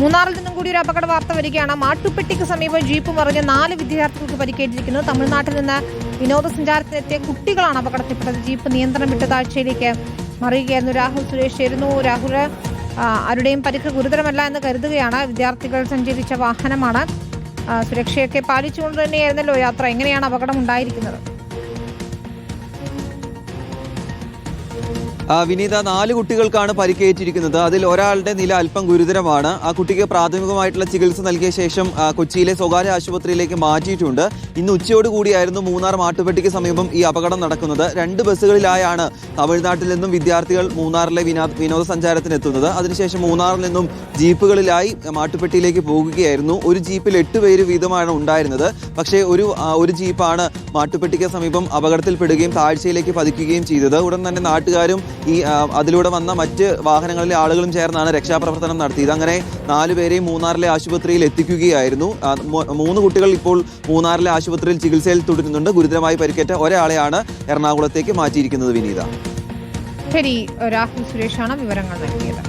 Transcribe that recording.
മൂന്നാറിൽ നിന്നും കൂടി ഒരു അപകട വാർത്ത വരികയാണ്. മാട്ടുപ്പെട്ടിക്ക് സമീപം ജീപ്പ് മറിഞ്ഞ് നാല് വിദ്യാർത്ഥികൾക്ക് പരിക്കേറ്റിരിക്കുന്നു. തമിഴ്നാട്ടിൽ നിന്ന് വിനോദസഞ്ചാരത്തിനെത്തിയ കുട്ടികളാണ് അപകടത്തിൽപ്പെട്ടത്. ജീപ്പ് നിയന്ത്രണം വിട്ട താഴ്ചയിലേക്ക് മറിയുകയായിരുന്നു രാഹുൽ സുരേഷ്. ചേരുന്നു രാഹുൽ ആരുടെയും പരിക്ക് ഗുരുതരമല്ല എന്ന് കരുതുകയാണ്. വിദ്യാർത്ഥികൾ സഞ്ചരിച്ച വാഹനമാണ് സുരക്ഷയൊക്കെ പാലിച്ചുകൊണ്ട് തന്നെയായിരുന്നല്ലോ യാത്ര. എങ്ങനെയാണ് അപകടം ഉണ്ടായിരിക്കുന്നത് വിനീത നാല് കുട്ടികൾക്കാണ് പരിക്കേറ്റിരിക്കുന്നത്. അതിൽ ഒരാളുടെ നില അല്പം ഗുരുതരമാണ്. ആ കുട്ടിക്ക് പ്രാഥമികമായിട്ടുള്ള ചികിത്സ നൽകിയ ശേഷം കൊച്ചിയിലെ സ്വകാര്യ ആശുപത്രിയിലേക്ക് മാറ്റിയിട്ടുണ്ട്. ഇന്ന് ഉച്ചയോട് കൂടിയായിരുന്നു മൂന്നാർ മാട്ടുപെട്ടിക്ക് സമീപം ഈ അപകടം നടക്കുന്നത്. രണ്ട് ബസ്സുകളിലായാണ് തമിഴ്നാട്ടിൽ നിന്നും വിദ്യാർത്ഥികൾ മൂന്നാറിലെ വിനോ വിനോദസഞ്ചാരത്തിന് എത്തുന്നത് അതിനുശേഷം മൂന്നാറിൽ നിന്നും ജീപ്പുകളിലായി മാട്ടുപെട്ടിയിലേക്ക് പോകുകയായിരുന്നു. ഒരു ജീപ്പിൽ എട്ട് പേര് വീതമാണ് ഉണ്ടായിരുന്നത്. പക്ഷേ ഒരു ഒരു ജീപ്പാണ് മാട്ടുപെട്ടിക്ക് സമീപം അപകടത്തിൽപ്പെടുകയും താഴ്ചയിലേക്ക് പതിക്കുകയും ചെയ്തത്. ഉടൻ തന്നെ നാട്ടുകാരും ഈ അതിലൂടെ വന്ന മറ്റ് വാഹനങ്ങളിലെ ആളുകളും ചേർന്നാണ് രക്ഷാപ്രവർത്തനം നടത്തിയത്. അങ്ങനെ നാലുപേരെയും മൂന്നാറിലെ ആശുപത്രിയിൽ എത്തിക്കുകയായിരുന്നു. മൂന്ന് കുട്ടികൾ ഇപ്പോൾ മൂന്നാറിലെ ആശുപത്രിയിൽ ചികിത്സയിൽ തുടരുന്നുണ്ട്. ഗുരുതരമായി പരിക്കേറ്റ ഒരാളെയാണ് എറണാകുളത്തേക്ക് മാറ്റിയിരിക്കുന്നത് വിനീത. ശരി രാഹുൽ സുരേഷാണ് വിവരങ്ങൾ നൽകിയത്.